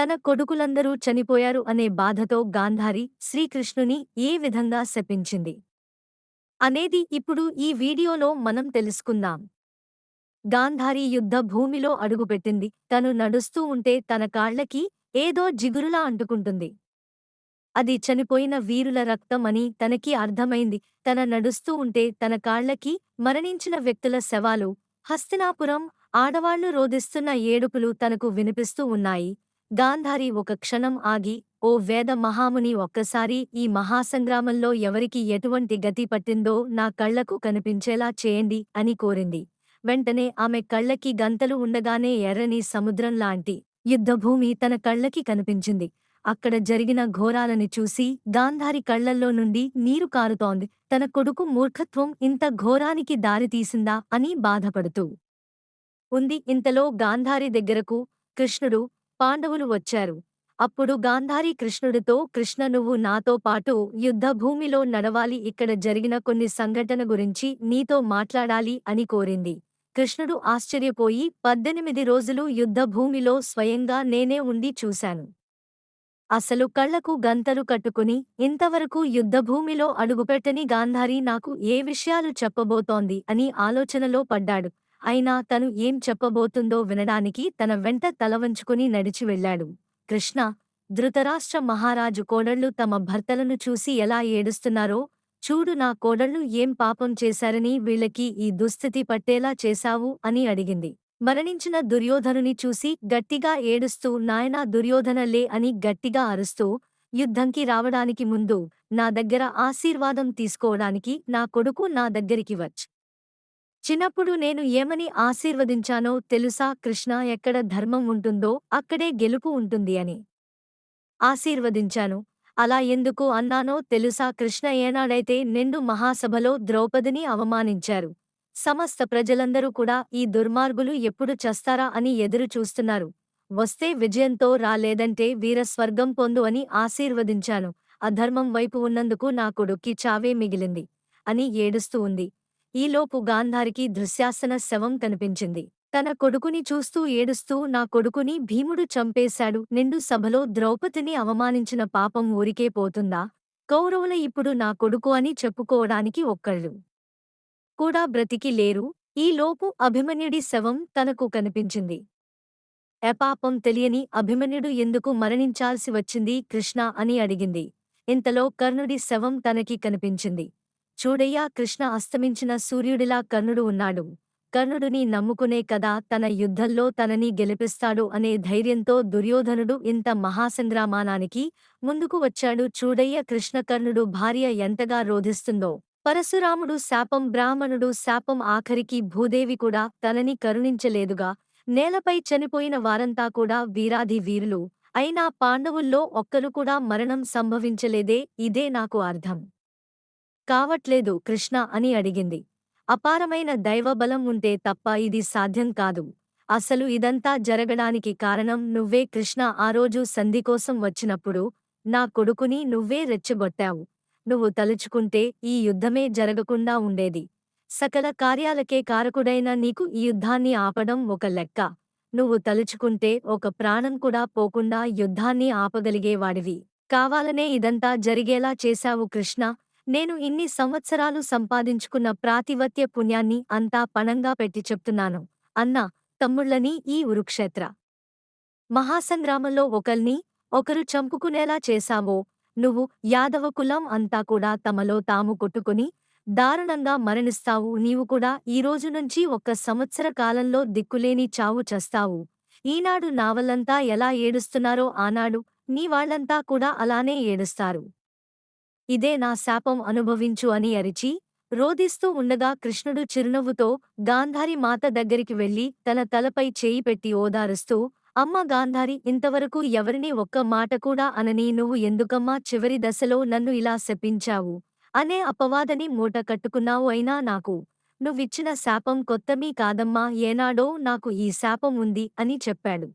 తన కొడుకులందరూ చనిపోయారు అనే బాధతో గాంధారి శ్రీకృష్ణుని ఏ విధంగా శపించింది అనేది ఇప్పుడు ఈ వీడియోలో మనం తెలుసుకుందాం. గాంధారి యుద్ధ భూమిలో అడుగుపెట్టింది. తను నడుస్తూ ఉంటే తన కాళ్ళకి ఏదో జిగురులా అంటుకుంటుంది. అది చనిపోయిన వీరుల రక్తం తనకి అర్థమైంది. తన నడుస్తూ ఉంటే తన కాళ్ళకి మరణించిన వ్యక్తుల శవాలు హస్తినాపురం ఆడవాళ్ళు రోదిస్తున్న ఏడుపులు తనకు వినిపిస్తూ ఉన్నాయి. గాంధారి ఒక క్షణం ఆగి ఓ వేద మహాముని ఒక్కసారి ఈ మహాసంగ్రామంలో ఎవరికి ఎటువంటి గతి పట్టిందో నా కళ్ళకు కనిపించేలా చేయండి అని కోరింది. వెంటనే ఆమె కళ్ళకి గంతలు ఉండగానే ఎర్రని సముద్రం లాంటి యుద్ధభూమి తన కళ్ళకి కనిపించింది. అక్కడ జరిగిన ఘోరాలని చూసి గాంధారి కళ్ళల్లో నుండి నీరు కారుతోంది. తన కొడుకు మూర్ఖత్వం ఇంత ఘోరానికి దారితీసిందా అని బాధపడుతూ ఉంది. ఇంతలో గాంధారి దగ్గరకు కృష్ణుడు పాండవులు వచ్చారు. అప్పుడు గాంధారి కృష్ణుడితో కృష్ణ నువ్వు నాతో పాటు యుద్ధభూమిలో నడవాలి. ఇక్కడ జరిగిన కొన్ని సంఘటన గురించి నీతో మాట్లాడాలి అని కోరింది. కృష్ణుడు ఆశ్చర్యపోయి పద్దెనిమిది రోజులు యుద్ధభూమిలో స్వయంగా నేనే ఉండి చూశాను. అసలు కళ్ళకు గంతలు కట్టుకుని ఇంతవరకు యుద్ధభూమిలో అడుగుపెట్టని గాంధారి నాకు ఏ విషయాలు చెప్పబోతోంది అని ఆలోచనలో పడ్డాడు. అయినా తను ఏం చెప్పబోతుందో వినడానికి తన వెంట తలవంచుకుని నడిచి వెళ్ళాడు. కృష్ణ ధృతరాష్ట్ర మహారాజు కోడళ్ళు తమ భర్తలను చూసి ఎలా ఏడుస్తున్నారో చూడు నా కోడళ్ళు ఏం పాపం చేశారని వీళ్ళకి ఈ దుస్థితి పట్టేలా చేశావు అని అడిగింది. మరణించిన దుర్యోధనుని చూసి గట్టిగా ఏడుస్తూ నాయనా దుర్యోధనలే అని గట్టిగా అరుస్తూ యుద్ధంకి రావడానికి ముందు నా దగ్గర ఆశీర్వాదం తీసుకోవడానికి నా కొడుకు నా దగ్గరికి వచ్చ్ చిన్నప్పుడు నేను ఏమని ఆశీర్వదించానో తెలుసా? కృష్ణ ఎక్కడ ధర్మం ఉంటుందో అక్కడే గెలుపు ఉంటుంది అని. ఆశీర్వదించాను. అలా ఎందుకు అన్నానో తెలుసా? కృష్ణ ఏనాడైతే నిండు మహాసభలో ద్రౌపదిని అవమానించారు. సమస్త ప్రజలందరూ కూడా ఈ దుర్మార్గులు ఎప్పుడు చస్తారా అని ఎదురు చూస్తున్నారు. వస్తే విజయంతో రాలేదంటే వీరస్వర్గం పొందు అని ఆశీర్వదించాను. అధర్మం వైపు ఉన్నందుకు నా కొడుక్కి చావే మిగిలింది అని ఏడుస్తూ ఉంది. ఈలోపు గాంధారికి దృశ్యాసన శవం కనిపించింది. తన కొడుకుని చూస్తూ ఏడుస్తూ నా కొడుకుని భీముడు చంపేశాడు. నిండు సభలో ద్రౌపదిని అవమానించిన పాపం ఊరికే పోతుందా? కౌరవుల ఇప్పుడు నా కొడుకు అని చెప్పుకోవడానికి ఒక్కళ్ళు కూడా బ్రతికి లేరు. ఈలోపు అభిమన్యుడి శవం తనకు కనిపించింది. ఎపాపం తెలియని అభిమన్యుడు ఎందుకు మరణించాల్సి వచ్చింది కృష్ణ అని అడిగింది. ఇంతలో కర్ణుడి శవం తనకి కనిపించింది. చూడయ్యా కృష్ణ అస్తమించిన సూర్యుడిలా కర్ణుడు ఉన్నాడు. కర్ణుడిని నమ్ముకునే కదా తన యుద్ధంలో తనని గెలిపిస్తాడు అనే ధైర్యంతో దుర్యోధనుడు ఇంత మహాసంగ్రామానానికి ముందుకు వచ్చాడు. చూడయ్య కృష్ణకర్ణుడు భార్య ఎంతగా రోధిస్తుందో. పరశురాముడు శాపం బ్రాహ్మణుడు శాపం ఆఖరికి భూదేవి కూడా తనని కరుణించలేదుగా. నేలపై చనిపోయిన వారంతా కూడా వీరాధి వీరులు. అయినా పాండవుల్లో ఒక్కరు కూడా మరణం సంభవించలేదే ఇదే నాకు అర్థం. కావట్లేదు కృష్ణ అని అడిగింది. అపారమైన దైవబలం ఉంటే తప్ప ఇది సాధ్యం కాదు. అసలు ఇదంతా జరగడానికి కారణం నువ్వే కృష్ణ ఆ రోజు సంధికోసం వచ్చినప్పుడు నా కొడుకుని నువ్వే రెచ్చగొట్టావు. నువ్వు తలుచుకుంటే ఈ యుద్ధమే జరగకుండా ఉండేది. సకల కార్యాలకే కారకుడైన నీకు ఈ యుద్ధాన్ని ఆపడం ఒక లెక్క. నువ్వు తలుచుకుంటే ఒక ప్రాణం కూడా పోకుండా యుద్ధాన్ని ఆపగలిగేవాడివి. కావాలనే ఇదంతా జరిగేలా చేశావు కృష్ణ నేను ఇన్ని సంవత్సరాలు సంపాదించుకున్న ప్రాతివత్య పుణ్యాన్ని అంతా పణంగా పెట్టి చెప్తున్నాను. అన్నా తమ్ముళ్ళని ఈ ఉరుక్షేత్ర. మహాసంగ్రామంలో ఒకల్ని ఒకరు చంపుకునేలా చేశావో నువ్వు యాదవ కులం అంతా కూడా తమలో తాము కొట్టుకుని దారుణంగా మరణిస్తావు. నీవు కూడా ఈ నుంచి ఒక్క సంవత్సర కాలంలో దిక్కులేని చావు చస్తావు. ఈనాడు నావల్లంతా ఎలా ఏడుస్తున్నారో ఆనాడు నీ వాళ్ళంతా కూడా అలానే ఏడుస్తారు. ఇదే నా శాపం అనుభవించు అని అరిచి రోదిస్తూ ఉండగా కృష్ణుడు చిరునవ్వుతో గాంధారి మాత దగ్గరికి వెళ్ళి తన తలపై చేయి పెట్టి ఓదారుస్తూ అమ్మ గాంధారి ఇంతవరకు ఎవరినీ ఒక్క మాట కూడా అనని నువ్వు ఎందుకమ్మా చివరి దశలో నన్ను ఇలా శపించావు? అనే అపవాదని మూట కట్టుకున్నావు అయినా నాకు. నువ్విచ్చిన శాపం కొత్తమీ కాదమ్మా ఏనాడో నాకు ఈ శాపం ఉంది అని చెప్పాడు.